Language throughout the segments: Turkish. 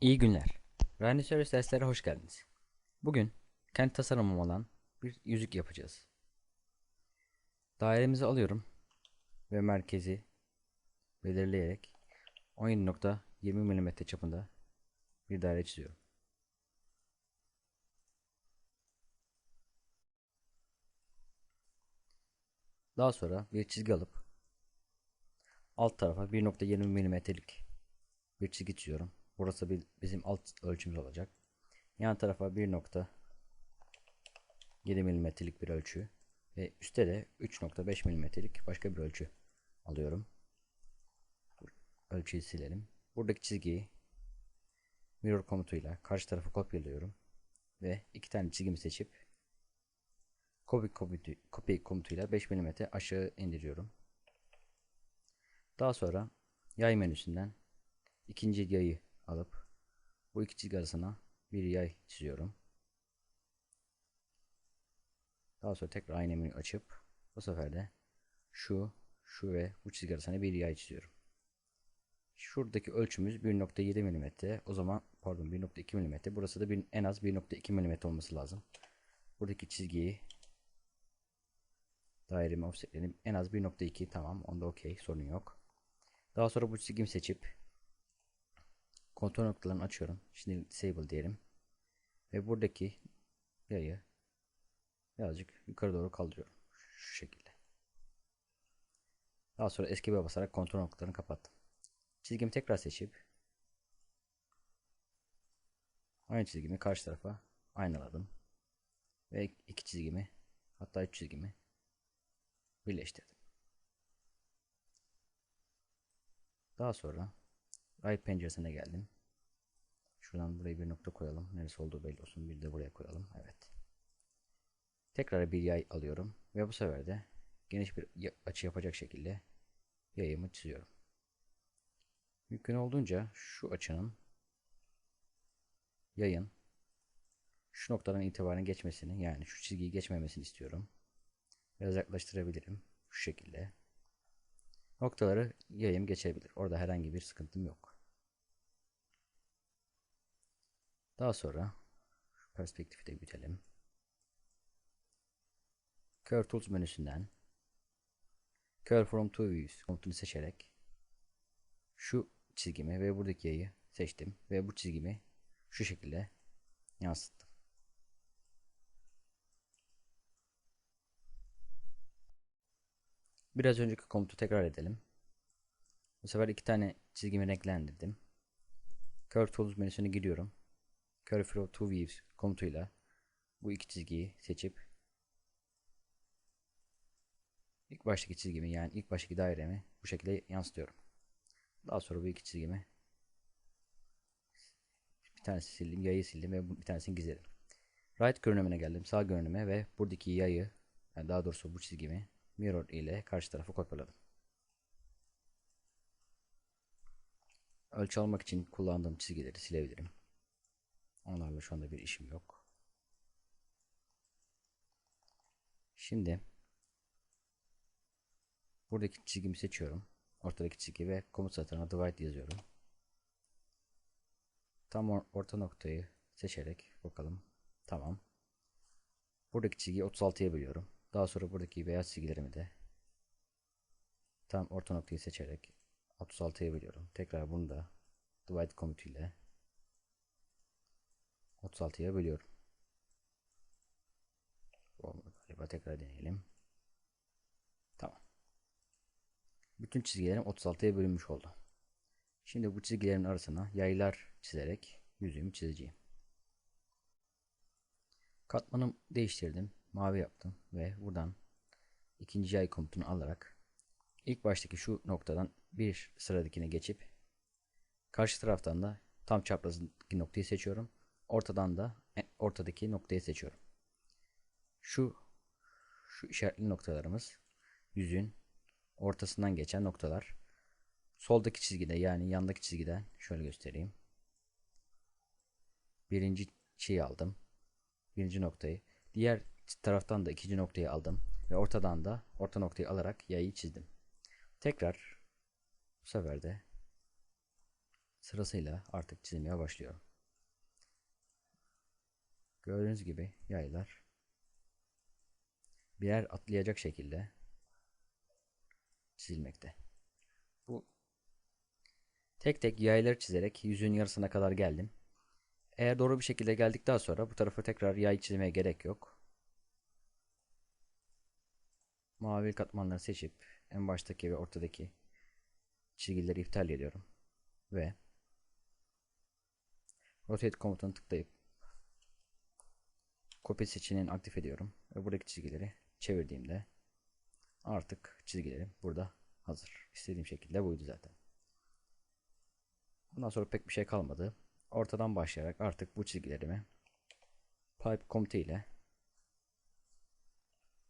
İyi günler. Rhino Service derslere hoş geldiniz. Bugün kendi tasarımım olan bir yüzük yapacağız. Dairemizi alıyorum ve merkezi belirleyerek 17.20 mm çapında bir daire çiziyorum. Daha sonra bir çizgi alıp alt tarafa 1.20 mm'lik bir çizgi çiziyorum. Burası bizim alt ölçümüz olacak. Yan tarafa 1.7 mm'lik bir ölçü ve üstte de 3.5 mm'lik başka bir ölçü alıyorum. Ölçüyü silelim. Buradaki çizgiyi mirror komutuyla karşı tarafa kopyalıyorum ve iki tane çizgimi seçip copy, komutu, copy komutuyla 5 mm aşağı indiriyorum. Daha sonra yay menüsünden ikinci yayı alıp bu iki çizgi arasına bir yay çiziyorum. Daha sonra tekrar aynı menüyü açıp bu sefer de şu, şu ve bu çizgi arasına bir yay çiziyorum. Şuradaki ölçümüz 1.7 mm. O zaman pardon 1.2 mm. Burası da bir, en az 1.2 mm olması lazım. Buradaki çizgiyi dairemi offsetledim. En az 1.2 tamam. Onda okey. Sorun yok. Daha sonra bu çizgimi seçip kontrol noktalarını açıyorum. Şimdi disable diyelim. Ve buradaki yayı birazcık yukarı doğru kaldırıyorum. Şu şekilde. Daha sonra escape'e basarak kontrol noktalarını kapattım. Çizgimi tekrar seçip aynı çizgimi karşı tarafa aynaladım. Ve iki çizgimi hatta üç çizgimi birleştirdim. Daha sonra right penceresine geldim. Şuradan buraya bir nokta koyalım. Neresi olduğu belli olsun. Bir de buraya koyalım. Evet. Tekrar bir yay alıyorum. Ve bu sefer de geniş bir açı yapacak şekilde yayımı çiziyorum. Mümkün olduğunca şu açının yayın şu noktadan itibaren geçmesini yani şu çizgiyi geçmemesini istiyorum. Biraz yaklaştırabilirim. Şu şekilde. Noktaları yayım geçebilir. Orada herhangi bir sıkıntım yok. Daha sonra perspektifi de büyütelim. Curve Tools menüsünden Curve from Two Views komutunu seçerek şu çizgimi ve buradaki yayı seçtim ve bu çizgimi şu şekilde yansıttım. Biraz önceki komutu tekrar edelim. Bu sefer iki tane çizgimi renklendirdim. Curve Tools menüsüne giriyorum. Curve from Two Views komutuyla bu iki çizgiyi seçip ilk baştaki çizgimi yani ilk baştaki dairemi bu şekilde yansıtıyorum. Daha sonra bu iki çizgimi bir tanesi sildim, yayı sildim ve bir tanesini gizledim. Right görünümüne geldim, sağ görünüme ve buradaki yayı yani daha doğrusu bu çizgimi mirror ile karşı tarafa kopyaladım. Ölçü almak için kullandığım çizgileri silebilirim. Onlarla şu anda bir işim yok. Şimdi buradaki çizgimi seçiyorum. Ortadaki çizgi ve komut satırına divide yazıyorum. Tam or orta noktayı seçerek bakalım. Tamam. Buradaki çizgiyi 36'ya bölüyorum. Daha sonra buradaki beyaz çizgilerimi de tam orta noktayı seçerek 36'ya bölüyorum. Tekrar bunu da divide komutuyla 36'ya bölüyorum. Olmadı galiba tekrar deneyelim. Tamam. Bütün çizgilerim 36'ya bölünmüş oldu. Şimdi bu çizgilerin arasına yaylar çizerek yüzümü çizeceğim. Katmanım değiştirdim. Mavi yaptım ve buradan ikinci yay komutunu alarak ilk baştaki şu noktadan bir sıradakine geçip karşı taraftan da tam çaprazındaki noktayı seçiyorum. Ortadan da ortadaki noktayı seçiyorum. Şu şu işaretli noktalarımız yüzün ortasından geçen noktalar. Soldaki çizgide yani yandaki çizgiden şöyle göstereyim. Birinci şeyi aldım. Birinci noktayı. Diğer taraftan da ikinci noktayı aldım. Ve ortadan da orta noktayı alarak yayı çizdim. Tekrar bu sefer de sırasıyla artık çizmeye başlıyorum. Gördüğünüz gibi yaylar birer atlayacak şekilde çizilmekte. Bu tek tek yayları çizerek yüzün yarısına kadar geldim. Eğer doğru bir şekilde geldikten sonra bu tarafa tekrar yay çizmeye gerek yok. Mavi katmanları seçip en baştaki ve ortadaki çizgileri iptal ediyorum. Ve Rotate komutunu tıklayıp kopya seçeneğini aktif ediyorum. Ve buradaki çizgileri çevirdiğimde artık çizgilerim burada hazır. İstediğim şekilde buydu zaten. Bundan sonra pek bir şey kalmadı. Ortadan başlayarak artık bu çizgilerimi pipe komutu ile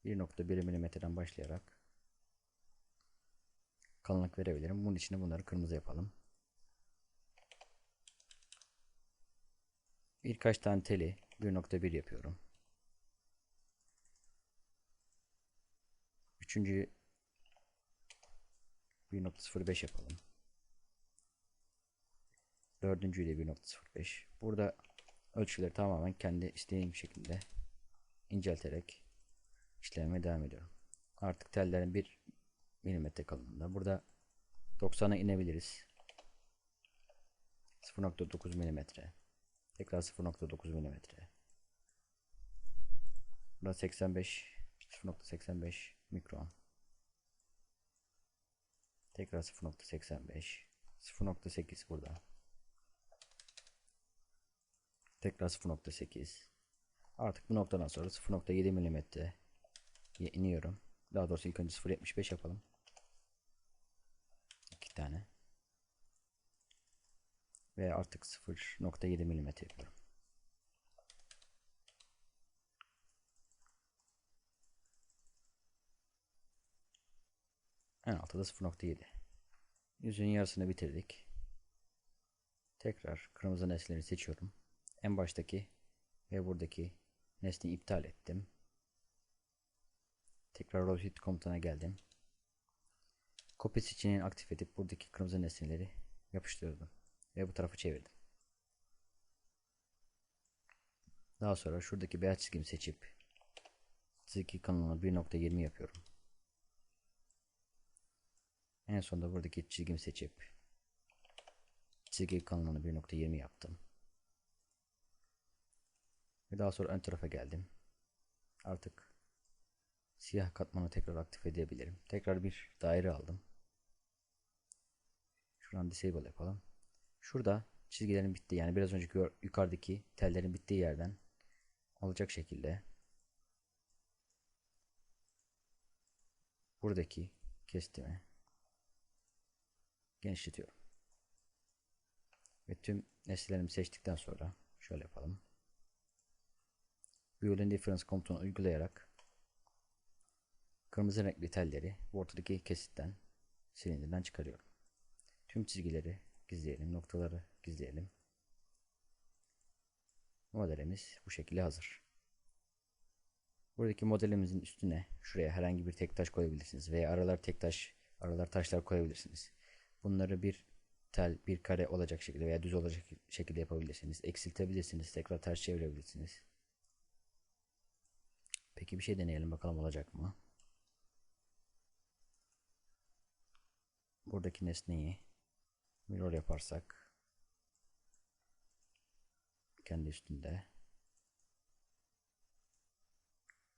1.1 mm'den başlayarak kalınlık verebilirim. Bunun için bunları kırmızı yapalım. Birkaç tane teli 1.1 yapıyorum. Üçüncüyü 1.05 yapalım. Dördüncüyü de 1.05. Burada ölçüleri tamamen kendi istediğim şekilde incelterek işlemeye devam ediyorum. Artık tellerin 1 milimetre kalınlığında. Burada 90'a inebiliriz. 0.9 milimetre. Tekrar 0.9 milimetre. Burada 85 0.85 mikron. Tekrar 0.85 0.8 burada. Tekrar 0.8 Artık bu noktadan sonra 0.7 milimetre iniyorum. Daha doğrusu ilk önce 0.75 yapalım. İki tane. Ve artık 0.7 milimetre yapıyorum. En altta da 0.7. Yüzün yarısını bitirdik. Tekrar kırmızı nesneleri seçiyorum. En baştaki ve buradaki nesneyi iptal ettim. Tekrar rotate komutuna geldim. Kopya seçeneğini aktif edip buradaki kırmızı nesneleri yapıştırdım. Ve bu tarafa çevirdim. Daha sonra şuradaki beyaz çizgimi seçip çizgi kanalına 1.20 yapıyorum. En sonunda buradaki çizgimi seçip çizgi kanalını 1.20 yaptım. Ve daha sonra ön tarafa geldim. Artık siyah katmanı tekrar aktif edebilirim. Tekrar bir daire aldım. Şuradan disable yapalım. Şurada çizgilerin bittiği yani biraz önceki yukarıdaki tellerin bittiği yerden olacak şekilde buradaki kestimi genişletiyorum. Ve tüm nesnelerimi seçtikten sonra şöyle yapalım. Boolean difference komutunu uygulayarak kırmızı renkli telleri ortadaki kesitten silindirden çıkarıyorum. Tüm çizgileri gizleyelim, noktaları gizleyelim. Modelimiz bu şekilde hazır. Buradaki modelimizin üstüne şuraya herhangi bir tek taş koyabilirsiniz veya aralar tek taş, aralar taşlar koyabilirsiniz. Bunları bir tel, bir kare olacak şekilde veya düz olacak şekilde yapabilirsiniz. Eksiltebilirsiniz, tekrar ters çevirebilirsiniz. Peki bir şey deneyelim bakalım olacak mı? Buradaki nesneyi mirror yaparsak kendi üstünde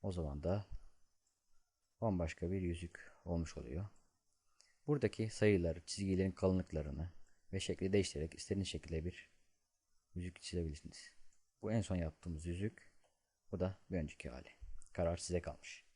o zaman da bambaşka bir yüzük olmuş oluyor. Buradaki sayıları, çizgilerin kalınlıklarını ve şekli değiştirerek istediğiniz şekilde bir yüzük çizebilirsiniz. Bu en son yaptığımız yüzük. Bu da bir önceki hali. Karar size kalmış.